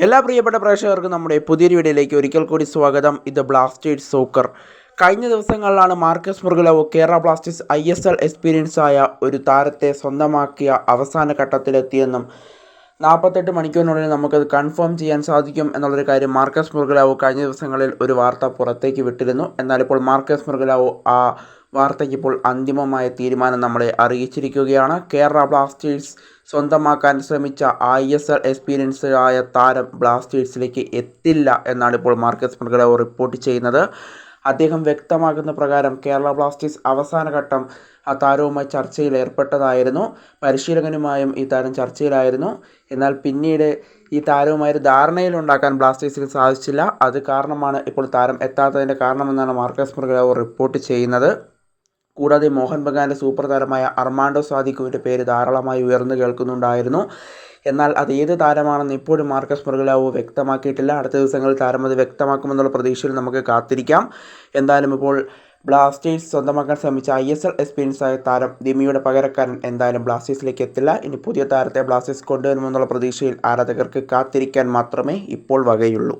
എല്ലാ പ്രിയപ്പെട്ട പ്രേക്ഷകർക്കും നമ്മുടെ പുതിയൊരു വീഡിയോയിലേക്ക് ഒരിക്കൽ കൂടി സ്വാഗതം. ഇത് ബ്ലാസ്റ്റേഴ്സ് സോക്കർ കഴിഞ്ഞ ദിവസങ്ങളിലാണ് Marcus മുർഗലവ് Kerala Blasters I S L experience ആയ ഒരു താരത്തെ സ്വന്തമാക്കിയ അവസാന ഘട്ടത്തിലെത്തിയെന്നും നാൽപ്പത്തെട്ട് മണിക്കൂറിനുള്ളിൽ നമുക്കത് കൺഫേം ചെയ്യാൻ സാധിക്കും എന്നുള്ളൊരു കാര്യം മാർക്കസ് മുർഗലാവു കഴിഞ്ഞ ദിവസങ്ങളിൽ ഒരു വാർത്ത പുറത്തേക്ക് വിട്ടിരുന്നു. എന്നാൽ ഇപ്പോൾ മാർക്കസ് മുർഗലാവു ആ വാർത്തയ്ക്ക് ഇപ്പോൾ അന്തിമമായ തീരുമാനം നമ്മളെ അറിയിച്ചിരിക്കുകയാണ്. കേരള ബ്ലാസ്റ്റേഴ്സ് സ്വന്തമാക്കാൻ ശ്രമിച്ച ഐ എസ് എൽ ആയ താരം ബ്ലാസ്റ്റേഴ്സിലേക്ക് എത്തില്ല എന്നാണ് ഇപ്പോൾ മാർക്കസ് മൃഗലവ് റിപ്പോർട്ട് ചെയ്യുന്നത്. അദ്ദേഹം വ്യക്തമാക്കുന്ന പ്രകാരം കേരള ബ്ലാസ്റ്റേഴ്സ് അവസാന ഘട്ടം ആ താരവുമായി ചർച്ചയിൽ ഏർപ്പെട്ടതായിരുന്നു. പരിശീലകനുമായും ഈ താരം ചർച്ചയിലായിരുന്നു. എന്നാൽ പിന്നീട് ഈ താരവുമായി ഒരു ധാരണയിലുണ്ടാക്കാൻ ബ്ലാസ്റ്റേഴ്സിന് സാധിച്ചില്ല. അത് കാരണമാണ് ഇപ്പോൾ താരം എത്താത്തതിന്റെ കാരണമെന്നാണ് മാർക്കസ് മൃഗലവ് റിപ്പോർട്ട് ചെയ്യുന്നത്. കൂടാതെ മോഹൻ ബഗാന്റെ സൂപ്പർ താരമായ അർമാൻഡോ സാദിക്കുവിന്റെ പേര് ധാരാളമായി ഉയർന്നു കേൾക്കുന്നുണ്ടായിരുന്നു. എന്നാൽ അത് ഏത് താരമാണെന്ന് ഇപ്പോഴും മാർക്കസ് മുറുകലാവോ വ്യക്തമാക്കിയിട്ടില്ല. അടുത്ത ദിവസങ്ങളിൽ താരം അത് വ്യക്തമാക്കുമെന്നുള്ള പ്രതീക്ഷയിൽ നമുക്ക് കാത്തിരിക്കാം. എന്തായാലും ഇപ്പോൾ ബ്ലാസ്റ്റേഴ്സ് സ്വന്തമാക്കാൻ ശ്രമിച്ച ഐ എസ് എൽ എക്സ്പീരിയൻസ് ആയ താരം ദിമിയുടെ പകരക്കാരൻ എന്തായാലും ബ്ലാസ്റ്റേഴ്സിലേക്ക് എത്തില്ല. ഇനി പുതിയ താരത്തെ ബ്ലാസ്റ്റേഴ്സ് കൊണ്ടുവരുമെന്നുള്ള പ്രതീക്ഷയിൽ ആരാധകർക്ക് കാത്തിരിക്കാൻ മാത്രമേ ഇപ്പോൾ വകയുള്ളൂ.